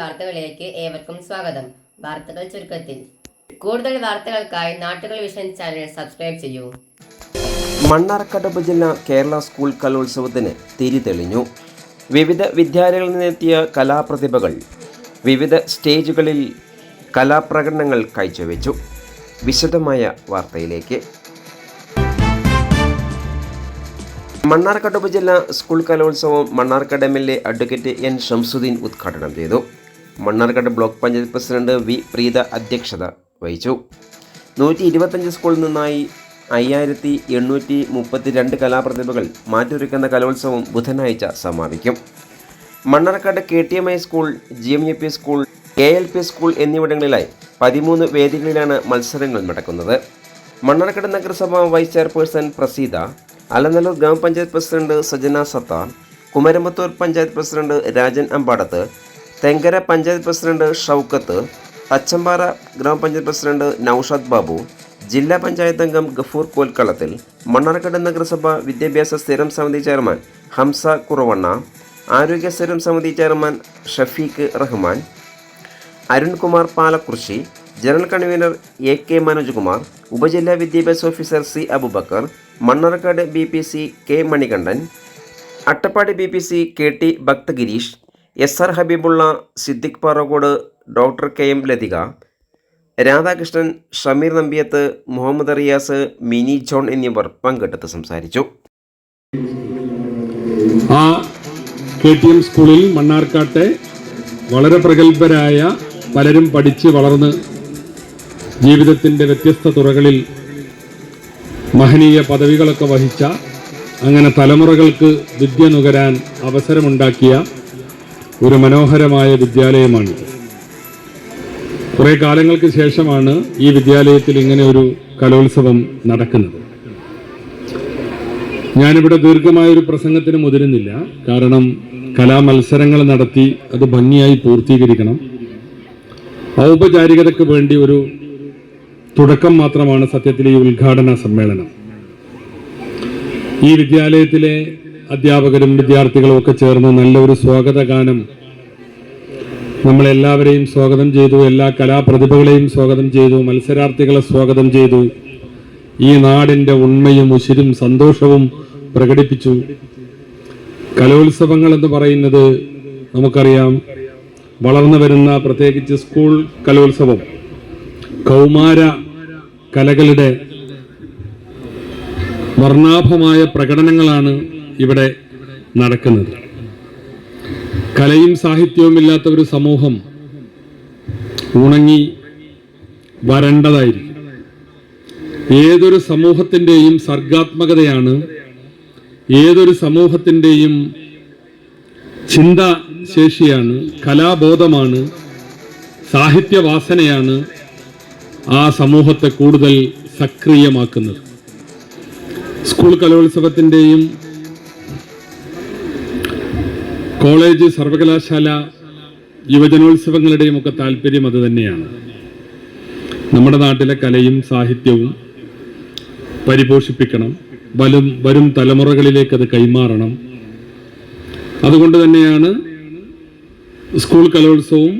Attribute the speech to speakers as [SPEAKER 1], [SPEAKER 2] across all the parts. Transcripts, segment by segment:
[SPEAKER 1] വാർത്തകളിലേക്ക് ഏവർക്കും സ്വാഗതം. വാർത്തകൾ ചുരുക്കത്തിൽ. കൂടുതൽ വാർത്തകൾക്കായി നാട്ടുകൾ വിഷൻ ചാനൽ സബ്സ്ക്രൈബ് ചെയ്യൂ.
[SPEAKER 2] മണ്ണാർക്കാട് ഉപജില്ല കേരള സ്കൂൾ കലോത്സവത്തിന് തിരി തെളിഞ്ഞു വിവിധ വിദ്യാലയങ്ങളിൽ നിന്നെത്തിയ കലാപ്രതിഭകൾ വിവിധ സ്റ്റേജുകളിൽ കലാപ്രകടനങ്ങൾ കാഴ്ചവെച്ചു. വിശദമായ വാർത്തയിലേക്ക്. മണ്ണാർക്കാട് ഉപജില്ല സ്കൂൾ കലോത്സവം Mannarkkad M L A advocate N Shamsuddin ഉദ്ഘാടനം ചെയ്തു. Mannarkkad block panchayat president V Preetha അധ്യക്ഷത വഹിച്ചു. നൂറ്റി ഇരുപത്തഞ്ച് സ്കൂളിൽ നിന്നായി അയ്യായിരത്തി എണ്ണൂറ്റി മുപ്പത്തി രണ്ട് കലാപ്രതിഭകൾ മാറ്റൊരുക്കുന്ന കലോത്സവം ബുധനാഴ്ച സമാപിക്കും. Mannarkkad K T M I school G M A P school K L P school എന്നിവിടങ്ങളിലായി പതിമൂന്ന് വേദികളിലാണ് മത്സരങ്ങൾ നടക്കുന്നത്. മണ്ണാർക്കാട് നഗരസഭ വൈസ് ചെയർപേഴ്സൺ പ്രസീത അലനല്ലൂർ ഗ്രാമപഞ്ചായത്ത് president Sajana Sathar Kumaramputhur panchayat president Rajan Ambadath Thenkara panchayat president Shoukath Thachampara ഗ്രാമപഞ്ചായത്ത് പ്രസിഡന്റ് നൌഷാദ് ബാബു ജില്ലാ പഞ്ചായത്ത് അംഗം ഗഫൂർ കോൽക്കളത്തിൽ മണ്ണാർക്കാട് നഗരസഭ വിദ്യാഭ്യാസ സ്ഥിരം സമിതി ചെയർമാൻ ഹംസ കുറവണ്ണ ആരോഗ്യ സ്ഥിരം സമിതി chairman Shafeeq Rahman Arunkumar Palakkurissi general convener A K Manojkumar ഉപജില്ലാ വിദ്യാഭ്യാസ officer C Abubakar Mannarkkad B P C K Manikandan Attappadi B P C K T Bhakthagireesh S R Habeebulla Siddique Parokkode doctor K M Lathika Radhakrishnan Shameer Nambiyath Muhammad Riyas Mini John എന്നിവർ പങ്കെടുത്ത് സംസാരിച്ചു.
[SPEAKER 3] ആ K T M സ്കൂളിൽ മണ്ണാർക്കാട്ടെ വളരെ പ്രഗത്ഭരായ പലരും പഠിച്ച് വളർന്ന് ജീവിതത്തിന്റെ വ്യത്യസ്ത തുറകളിൽ മഹനീയ പദവികളൊക്കെ വഹിച്ച അങ്ങനെ തലമുറകൾക്ക് വിദ്യ നുകരാൻ അവസരമുണ്ടാക്കിയ ഒരു മനോഹരമായ വിദ്യാലയമാണ്. കുറേ കാലങ്ങൾക്ക് ശേഷമാണ് ഈ വിദ്യാലയത്തിൽ ഇങ്ങനെ ഒരു കലോത്സവം നടക്കുന്നത്. ഞാനിവിടെ ദീർഘമായൊരു പ്രസംഗത്തിന് മുതിരുന്നില്ല. കാരണം കലാമത്സരങ്ങൾ നടത്തി അത് ഭംഗിയായി പൂർത്തീകരിക്കണം. ഔപചാരികതയ്ക്ക് വേണ്ടി ഒരു തുടക്കം മാത്രമാണ് സത്യത്തിൽ ഈ ഉദ്ഘാടന സമ്മേളനം. ഈ വിദ്യാലയത്തിലെ അധ്യാപകരും വിദ്യാർത്ഥികളും ഒക്കെ ചേർന്ന് നല്ലൊരു സ്വാഗത ഗാനം നമ്മളെല്ലാവരെയും സ്വാഗതം ചെയ്തു എല്ലാ കലാപ്രതിഭകളെയും സ്വാഗതം ചെയ്തു മത്സരാർത്ഥികളെ സ്വാഗതം ചെയ്തു. ഈ നാടിന്റെ ഉണ്മയും ഉശിരും സന്തോഷവും പ്രകടിപ്പിച്ചു. കലോത്സവങ്ങൾ എന്ന് പറയുന്നത് നമുക്കറിയാം വളർന്നു വരുന്ന പ്രത്യേകിച്ച് സ്കൂൾ കലോത്സവം കൗമാര കലകളുടെ വർണാഭമായ പ്രകടനങ്ങളാണ് ഇവിടെ നടക്കുന്നത്. കലയും സാഹിത്യവും ഇല്ലാത്ത ഒരു സമൂഹം ഉണങ്ങി വരേണ്ടതായിരിക്കും. ഏതൊരു സമൂഹത്തിന്റെയും സർഗാത്മകതയാണ് ഏതൊരു സമൂഹത്തിന്റെയും ചിന്താശേഷിയാണ് കലാബോധമാണ് സാഹിത്യവാസനയാണ് ആ സമൂഹത്തെ കൂടുതൽ സക്രിയമാക്കുന്നത്. സ്കൂൾ കലോത്സവത്തിന്റെയും കോളേജ് സർവകലാശാല യുവജനോത്സവങ്ങളുടെയും ഒക്കെ താല്പര്യം അത് തന്നെയാണ്. നമ്മുടെ നാട്ടിലെ കലയും സാഹിത്യവും പരിപോഷിപ്പിക്കണം. വലും വരും തലമുറകളിലേക്ക് അത് കൈമാറണം. അതുകൊണ്ട് തന്നെയാണ് സ്കൂൾ കലോത്സവവും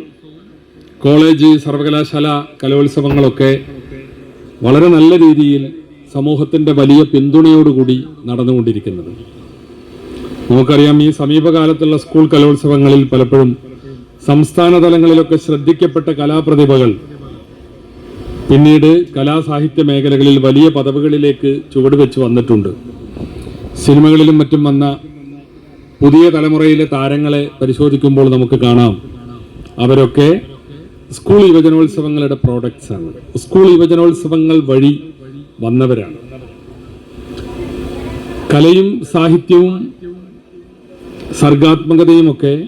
[SPEAKER 3] കോളേജ് സർവകലാശാല കലോത്സവങ്ങളൊക്കെ വളരെ നല്ല രീതിയിൽ സമൂഹത്തിന്റെ വലിയ പിന്തുണയോടുകൂടി നടന്നുകൊണ്ടിരിക്കുന്നത്. നമുക്കറിയാം ഈ സമീപകാലത്തുള്ള സ്കൂൾ കലോത്സവങ്ങളിൽ പലപ്പോഴും സംസ്ഥാന തലങ്ങളിലൊക്കെ ശ്രദ്ധിക്കപ്പെട്ട കലാപ്രതിഭകൾ പിന്നീട് കലാസാഹിത്യ മേഖലകളിൽ വലിയ പദവികളിലേക്ക് ചുവടുവെച്ച് വന്നിട്ടുണ്ട്. സിനിമകളിലും മറ്റും വന്ന പുതിയ തലമുറയിലെ താരങ്ങളെ പരിശോധിക്കുമ്പോൾ നമുക്ക് കാണാം. അവരൊക്കെ സ്കൂൾ യുവജനോത്സവങ്ങളുടെ പ്രോഡക്ട്സ് ആണ്. സ്കൂൾ യുവജനോത്സവങ്ങൾ വഴി വന്നവരാണ്. കലയും സാഹിത്യവും സർഗാത്മകതയുമൊക്കെ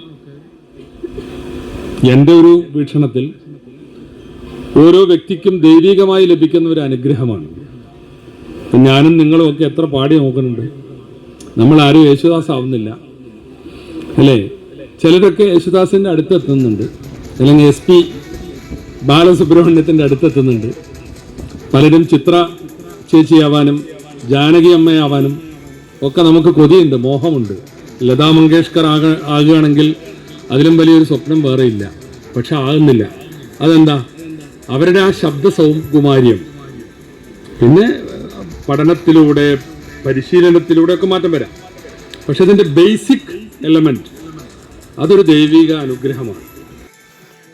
[SPEAKER 3] എന്റെ ഒരു വീക്ഷണത്തിൽ ഓരോ വ്യക്തിക്കും ദൈവികമായി ലഭിക്കുന്ന ഒരു അനുഗ്രഹമാണ്. ഞാനും നിങ്ങളും ഒക്കെ എത്ര പാടി നോക്കുന്നുണ്ട്. നമ്മൾ ആരും യേശുദാസ് ആവുന്നില്ല അല്ലേ? ചിലരൊക്കെ യേശുദാസിന്റെ അടുത്തെത്തുന്നുണ്ട്. അല്ലെങ്കിൽ എസ് പി ബാലസുബ്രഹ്മണ്യത്തിന്റെ അടുത്തെത്തുന്നുണ്ട്. പലരും ചിത്ര ചേച്ചിയാവാനും ജാനകി അമ്മയാവാനും ഒക്കെ നമുക്ക് കൊതിയുണ്ട് മോഹമുണ്ട്. ലതാ മങ്കേഷ്കർ ആക ആകുകയാണെങ്കിൽ അതിലും വലിയൊരു സ്വപ്നം വേറെയില്ല പക്ഷെ ആകുന്നില്ല. അതെന്താ? അവരുടെ ആ ശബ്ദ സൗകുമാര്യം. പിന്നെ പഠനത്തിലൂടെ പരിശീലനത്തിലൂടെ ഒക്കെ മാറ്റം വരാം. പക്ഷെ അതിന്റെ ബേസിക് എലമെന്റ് അതൊരു ദൈവിക അനുഗ്രഹമാണ്.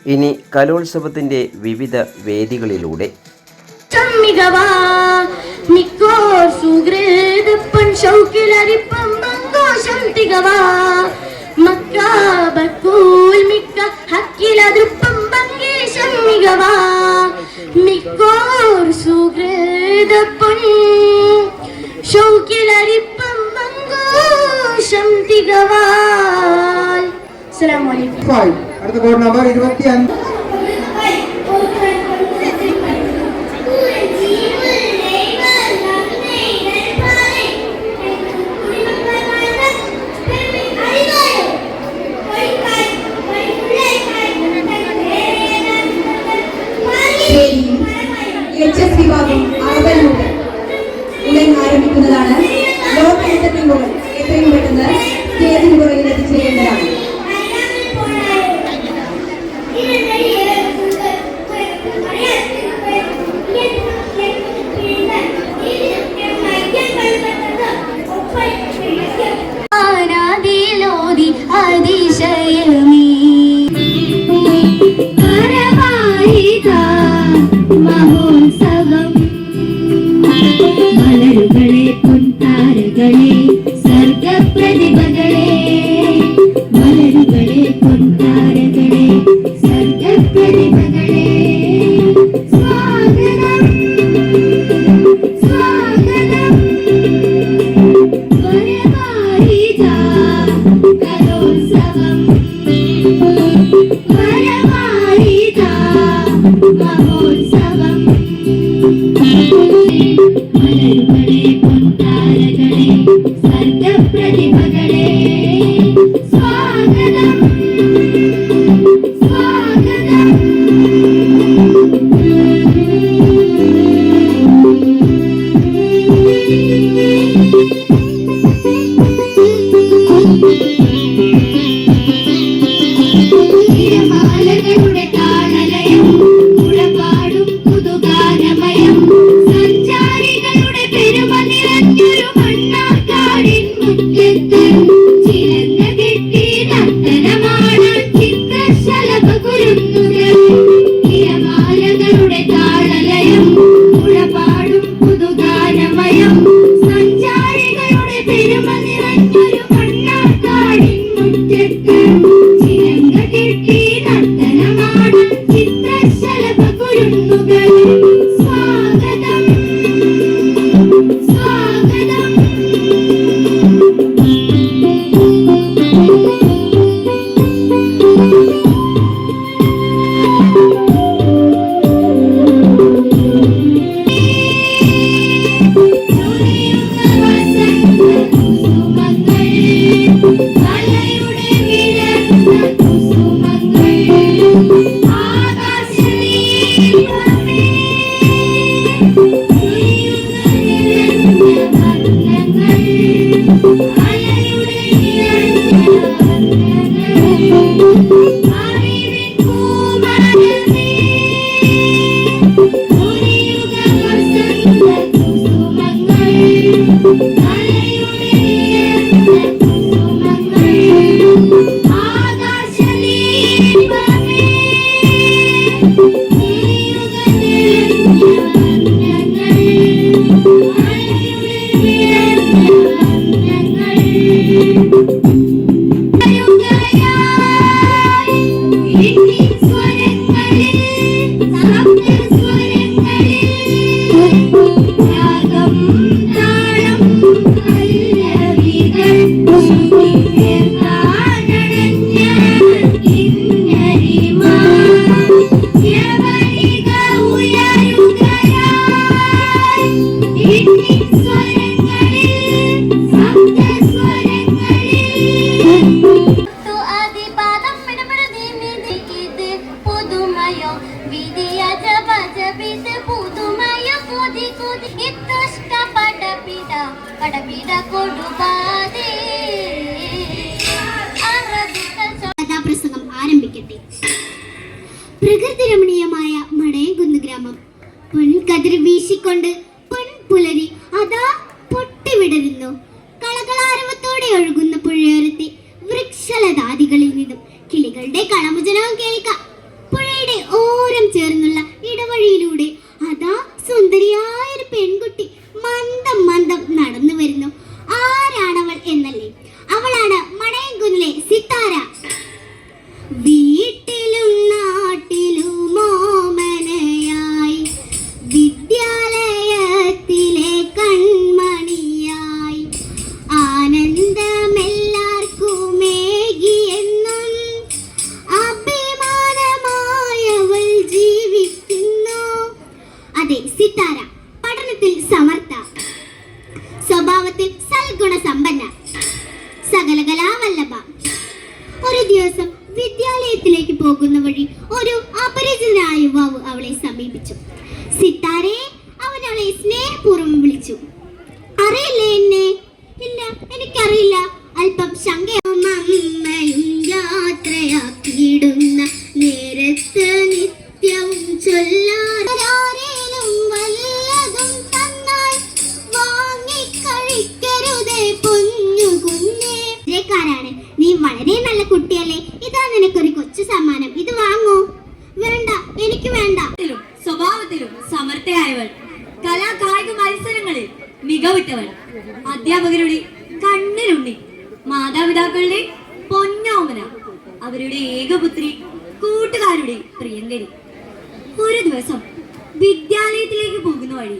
[SPEAKER 2] ഇനി കലോത്സവത്തിന്റെ വിവിധ വേദികളിലൂടെ.
[SPEAKER 4] ആഘോഷം തികവാ മക്കാബക്കൂൽ മിക്ക ഹക്കിലതുപ്പം ഭംഗീശം മികവാ. മിക്കോർ സുഹൃത പൊൻ ഷൗക്കിലരിപ്പം ഭംഗോഷം തികവാൽ അസ്സലാമു അലൈക്കും.
[SPEAKER 5] അടുത്ത കോഡ് നമ്പർ
[SPEAKER 6] 25
[SPEAKER 4] പ്രകൃതി രമണീയമായ മടയംകുന്ന് ഗ്രാമം. പൊൻകതിർ വീശിക്കൊണ്ട് പൊൻപുലരി അതാ പൊട്ടിവിടരുന്നു. സമർത്ഥ. സ്വഭാവത്തിൽ സൽഗുണ സമ്പന്ന സകലകലാവല്ലഭ ഒരു ദിവസം വിദ്യാലയത്തിലേക്ക് പോകുന്ന വഴി ഒരു അപരിചിതനായ യുവാവ് അവളെ സമീപിച്ചു. സിത്താരെ അവൻ അവളെ സ്നേഹപൂർവം വിളിച്ചു. അറിയില്ലേ എന്നെ? ഇല്ല എനിക്കറിയില്ല. അല്പം ശങ്ക യാത്രയാക്കിയിടുന്ന നേരത്ത് നിത്യവും ചൊല്ലാരേലും
[SPEAKER 7] അവരുടെ ഏകപുത്രി കൂട്ടുകാരുടെ പ്രിയങ്കരി. ഒരു ദിവസം വിദ്യാലയത്തിലേക്ക് പോകുന്ന വഴി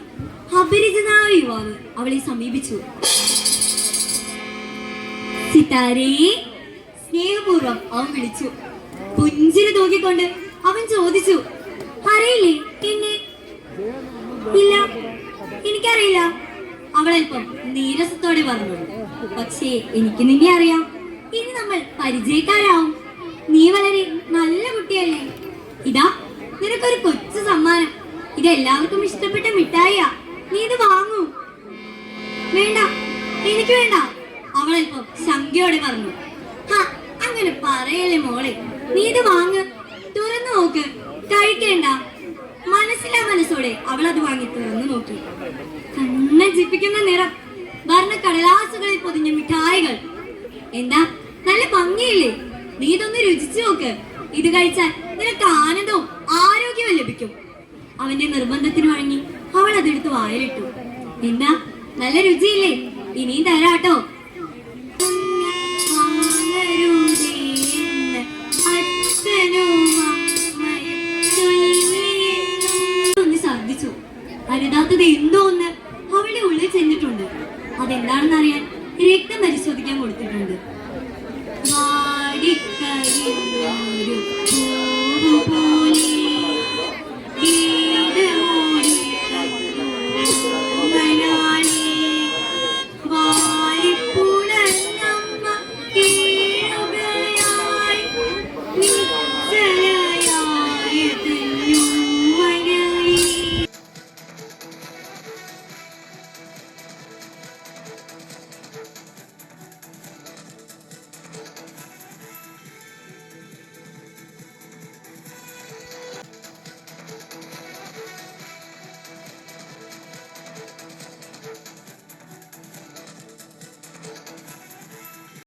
[SPEAKER 7] അപരിചിതനായ യുവാവ് അവളെ സമീപിച്ചു. സിതാരേ സ്നേഹപൂർവം അവൻ വിളിച്ചു. പുഞ്ചിരി തൂക്കിക്കൊണ്ട് അവൻ ചോദിച്ചു അറിയില്ലേ എന്നെ? ഇല്ല എനിക്കറിയില്ല. അവൾ അല്പം നീരസത്തോടെ പറഞ്ഞു പക്ഷേ എനിക്ക് നിന്നെ അറിയാം. ഇനി നമ്മൾ പരിചയക്കാരാവും. നീ വളരെ നല്ല കുട്ടിയല്ലേ. ഇതാ നിനക്കൊരു കൊച്ചു സമ്മാനം. ഇത് എല്ലാവർക്കും ഇഷ്ടപ്പെട്ട മിഠായിയാ. നീ ഇത് വാങ്ങൂ. വേണ്ട എനിക്ക് വേണ്ട. അവളിപ്പോ ശങ്കയോടെ പറഞ്ഞു. "ഹാ, അങ്ങനെ പറയല്ലേ മോളെ. നീ ഇത് വാങ്ങ്. തുറന്നു നോക്ക്. കഴിക്കേണ്ട. മനസ്സിലാ മനസ്സോടെ അവൾ അത് വാങ്ങി തുറന്നു നോക്കി. കണ്ണഞ്ചിപ്പിക്കുന്ന നിറം. വർണ കടലാസുകളിൽ പൊതിഞ്ഞ മിഠായികൾ. എന്താ നല്ല ഭംഗിയില്ലേ? നീ ഇതൊന്ന് രുചിച്ചു നോക്ക്. ഇത് കഴിച്ചാൽ നിനക്ക് ആനന്ദവും ആരോഗ്യവും ലഭിക്കും. അവന്റെ നിർബന്ധത്തിന് വഴങ്ങി അവൾ അതെടുത്ത് വായിലിട്ടു. എന്താ നല്ല രുചിയില്ലേ? ഇനിയും തരാട്ടോ. എന്ന് അരുതാത്തത് എന്തോ ഒന്ന് അവളുടെ ഉള്ളിൽ ചെന്നിട്ടുണ്ട്. അതെന്താണെന്ന് അറിയാൻ രക്തം പരിശോധിക്കാൻ കൊടുത്തിട്ടുണ്ട്. 爱一个。